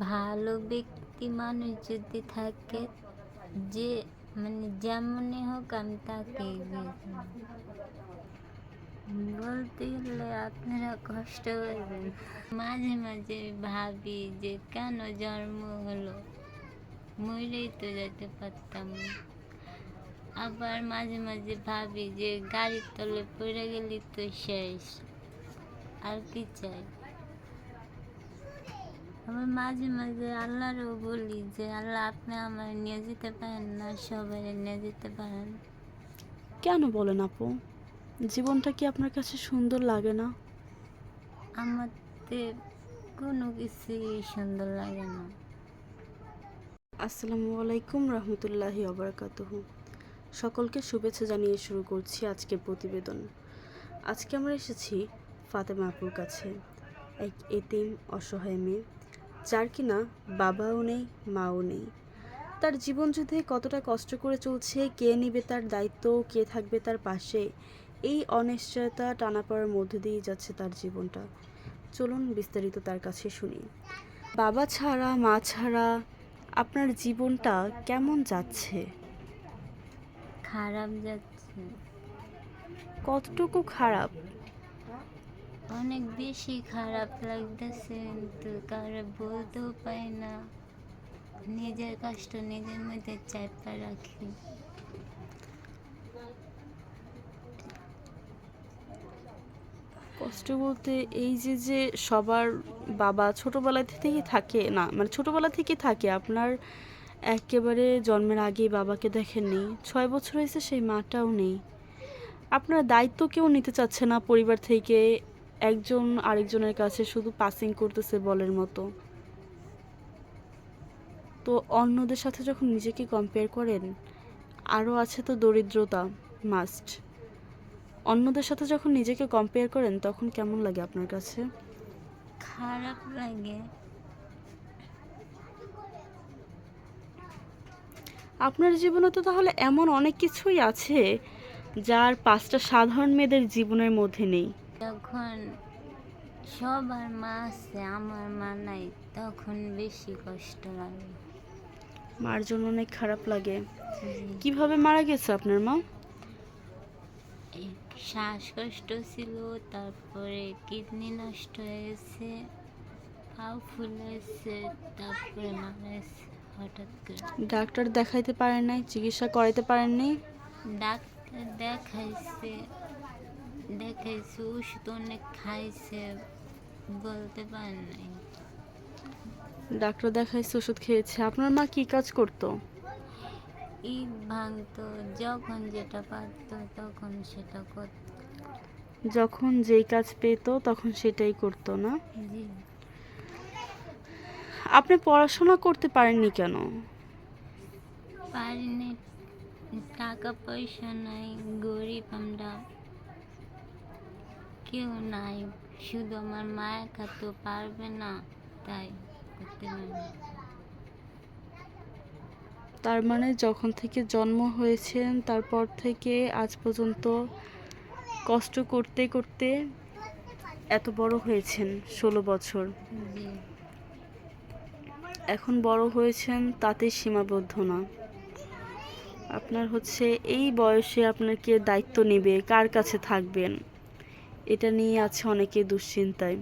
ভালো ব্যক্তি মানুষ যদি থাকে, যে মানে যেমনই হোক আমি করব। বলতে গেলে আপনারা কষ্ট করবেন। মাঝে মাঝে ভাবি যে কেন জন্ম হলো? মরেই তো যেতে পারতাম আবার মাঝে মাঝে ভাবি যে গাড়ির তলে পড়ে গেলি তো শেষ। আর কি চাই? আবার মাঝে মাঝে আল্লাহরও বলি যে আল্লাহ আপনি আমার নিয়ে যেতে পারেন না সবাই নিয়ে যেতে পারেন। কেন বলেন আপু? জীবনটা কি আপনার কাছে সুন্দর লাগে না? আমাদের কোনো কিছুই সুন্দর লাগে না। আসসালামু আলাইকুম রহমতুল্লাহি অবরাকাতুহ সকলকে শুভেচ্ছা জানিয়ে শুরু করছি আজকের প্রতিবেদন। আজকে আমরা এসেছি ফাতেমা আপুর কাছে এক এতিম অসহায় মেয়ে। যার কিনা বাবাও নেই মাও নেই। তার জীবন যুদ্ধে কতটা কষ্ট করে চলছে কে নেবে তার দায়িত্ব কে থাকবে তার পাশে এই অনিশ্চয়তা টানাপড়ার মধ্যে দিয়েই যাচ্ছে তার জীবনটা। চলুন বিস্তারিত তার কাছে শুনি। বাবা ছাড়া মা ছাড়া আপনার জীবনটা কেমন যাচ্ছে? খারাপ যাচ্ছে। কতটুকু খারাপ? অনেক বেশি খারাপ লাগতেছে কিন্তু কারও বলতেও পাই না। নিজের কষ্ট নিজের মধ্যে চাপা রাখি। কষ্ট বলতে এই যে যে সবার বাবা ছোটবেলা থেকেই থাকে, না মানে ছোটবেলা থেকেই থাকে, আপনার একেবারে জন্মের আগেই বাবাকে দেখেননি, ছয় বছর হয়েছে সেই মাটাও নেই। আপনার দায়িত্ব কেউ নিতে চাচ্ছে না পরিবার থেকে একজন আরেকজনের কাছে শুধু পাসিং করতেছে বলের মতো। তো অন্যদের সাথে যখন নিজেকে কম্পেয়ার করেন আরও আছে তো দরিদ্রতা মাস্ট অন্যদের সাথে যখন নিজেকে কম্পেয়ার করেন তখন কেমন লাগে আপনার কাছে? খারাপ লাগে। আপনার জীবনে তো তাহলে এমন অনেক কিছুই আছে যার পাঁচটা সাধারণ মেয়েদের জীবনের মধ্যে নেই। যখন সবার মা আছে আমার মা নাই তখন বেশি কষ্ট লাগে। মার জন্য অনেক খারাপ লাগে। কীভাবে মারা গেছে আপনার মা? শ্বাসকষ্ট ছিল তারপরে কিডনি নষ্ট হয়ে গেছে পাও ফুলেছে তারপরে মারা গেছে হঠাৎ করে। ডাক্তার দেখাইতে পারেন নাই চিকিৎসা করাইতে পারেননি ডাক্তার দেখাইছে দেখাইছে ওষুধ অনেক খাইছে বলতে পারেন নাই। ডাক্তার দেখাইছে ওষুধ খেয়েছে। আপনার মা কি কাজ করতো? ইট ভাঙতো যখন যেটা পারতো তখন সেটা করতো। যখন যেই কাজ পেতো তখন সেটাই করতো না? জি। আপনি পড়াশোনা করতে পারেননি কেন? পারিনি টাকা পয়সা নাই গরিব আমরা। কেউ নাই। শুধু আমার মা একা তো পারবে না তাই করতে পারি না। তার মানে যখন থেকে জন্ম হয়েছেন তারপর থেকে আজ পর্যন্ত কষ্ট করতে করতে এত বড় হয়েছেন ষোলো বছর। এখন বড় হয়েছেন তাতে সীমাবদ্ধ না। আপনার হচ্ছে এই বয়সে আপনাকে দায়িত্ব নেবে কার কাছে থাকবেন? এটা নিয়ে আছে অনেকে দুশ্চিন্তায়।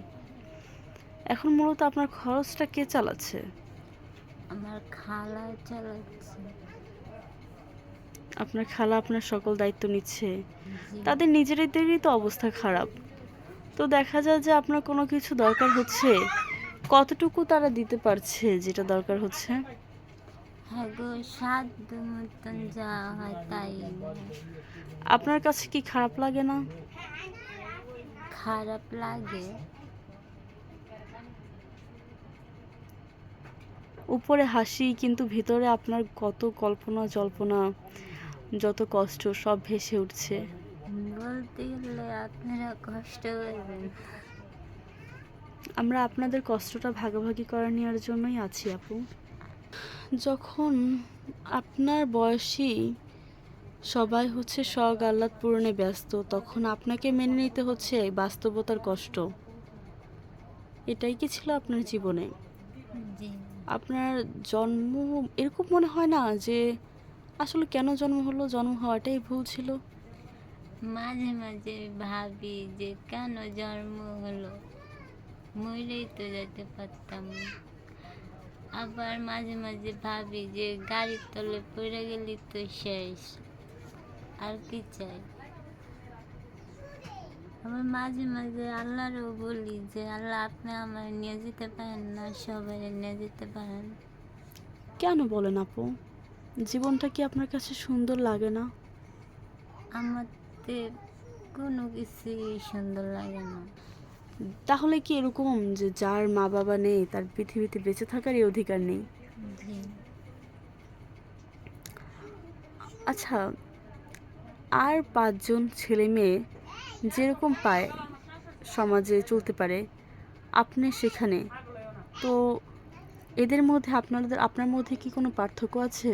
এখন মূলত আপনার খরচটা কে চালাচ্ছে? আমার খালা চালাচ্ছে। আপনার খালা আপনার সকল দায়িত্ব নিচ্ছে। তাদের নিজেদেরই তো অবস্থা খারাপ। তো দেখা যায় যে আপনার কোনো কিছু দরকার হচ্ছে? কতটুকু তারা দিতে পারছে যেটা দরকার হচ্ছে? হ্যাঁ গো সাধ্য মতন যা হয় তাই। আপনার কাছে কি খারাপ লাগে না? খারাপ লাগে। উপরে হাসি কিন্তু ভিতরে আপনার কত কল্পনা জল্পনা যত কষ্ট সব ভেসে উঠছে। বলতে গেলে আপনারা কষ্ট করবেন আমরা আপনাদের কষ্টটা ভাগাভাগি করে নেওয়ার জন্যই আছি আপু। যখন আপনার বয়সী সবাই হচ্ছে শখ আহ্লাদ পূরণে ব্যস্ত। তখন আপনাকে মেনে নিতে হচ্ছে বাস্তবতার কষ্ট। এটাই কি ছিল আপনার জীবনে? আপনার জন্ম এরকম মনে হয় না যে আসলে কেন জন্ম হলো? জন্ম হওয়াটাই ভুল ছিল? মাঝে মাঝে ভাবি যে কেন জন্ম হলো? মরেই তো যেতে পারতাম আবার মাঝে মাঝে ভাবি যে গাড়ির তলে পড়ে গেলি তো শেষ। আর কি চাই? আবার মাঝে মাঝে আল্লাহরও বলি যে আল্লাহ আপনি আমার নিয়ে যেতে পারেন না সবাই নিয়ে যেতে পারেন। কেন বলেন আপু? জীবনটা কি আপনার কাছে সুন্দর লাগে না? আমাদের কোনো কিছুই সুন্দর লাগে না। তাহলে কি এরকম যে যার মা বাবা নেই তার পৃথিবীতে বেঁচে থাকারই অধিকার নেই? আচ্ছা আর পাঁচজন ছেলে মেয়ে যেরকম পায় সমাজে চলতে পারে আপনি সেখানে? তো এদের মধ্যে আপনাদের আপনার মধ্যে কি কোনো পার্থক্য আছে?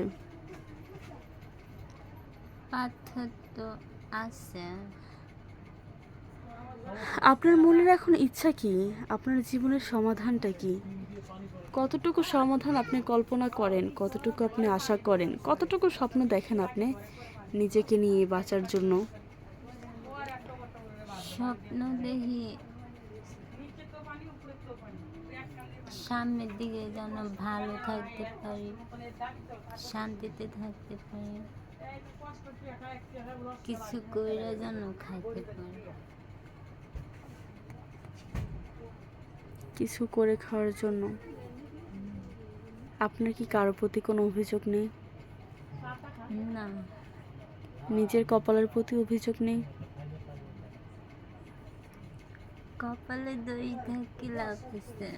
পার্থক্য আছে। আপনার মনের এখন ইচ্ছা কি? আপনার জীবনের সমাধানটা কি? কতটুকু সমাধান আপনি কল্পনা করেন কতটুকু আপনি আশা করেন কতটুকু স্বপ্ন দেখেন আপনি? নিজেকে নিয়ে বাঁচার জন্য? স্বপ্ন দেখি সামনের দিকে যেন ভালো থাকতে পারি শান্তিতে থাকতে পারি কিছু কইরা যেন খাইতে পারি। কিছু করে খাওয়ার জন্য? আপনার কি কারও প্রতি কোনো অভিযোগ নেই? না। নিজের কপালের প্রতি অভিযোগ নেই। কপালে দই থাকি লাভ হইছে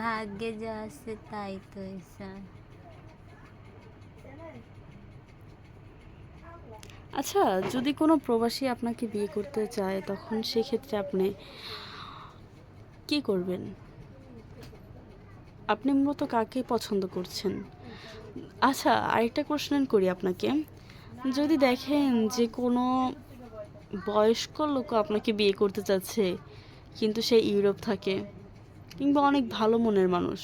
ভাগ্যে যা আছে তাই তো আচ্ছা যদি কোনো প্রবাসী আপনাকে বিয়ে করতে চায় তখন সেক্ষেত্রে আপনি কি করবেন? আপনি মূলত কাকে পছন্দ করছেন? আচ্ছা আরেকটা কোশ্চেন করি আপনাকে। যদি দেখেন যে কোনো বয়স্ক লোক আপনাকে বিয়ে করতে চাচ্ছে, কিন্তু সে ইউরোপ থাকে কিংবা অনেক ভালো মনের মানুষ,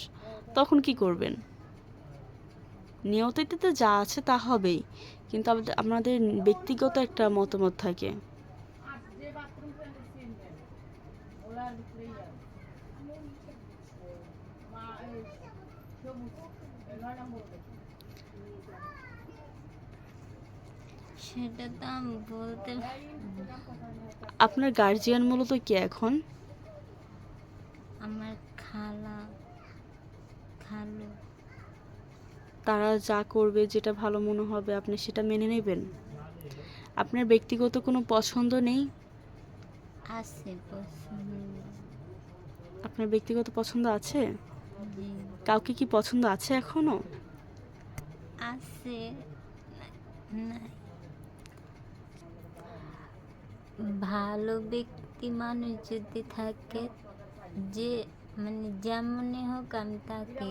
তখন কি করবেন? নিয়তিতে তো যা আছে তা হবেই, কিন্তু আপনাদের ব্যক্তিগত একটা মতামত থাকে। সেটা তো আমি বলতে আপনার গার্জিয়ান মূলত কি এখন? আমার খালা খালু। তারা যা করবে যেটা ভালো মনে হবে আপনি সেটা মেনে নেবেন। আপনার ব্যক্তিগত কোনো পছন্দ নেই? আছে পছন্দ। আপনার ব্যক্তিগত পছন্দ আছে? কাউকে কি পছন্দ আছে এখনও? আছে না ভালো ব্যক্তি মানুষ যদি থাকে যে মানে যেমনই হোক আমি তাকে।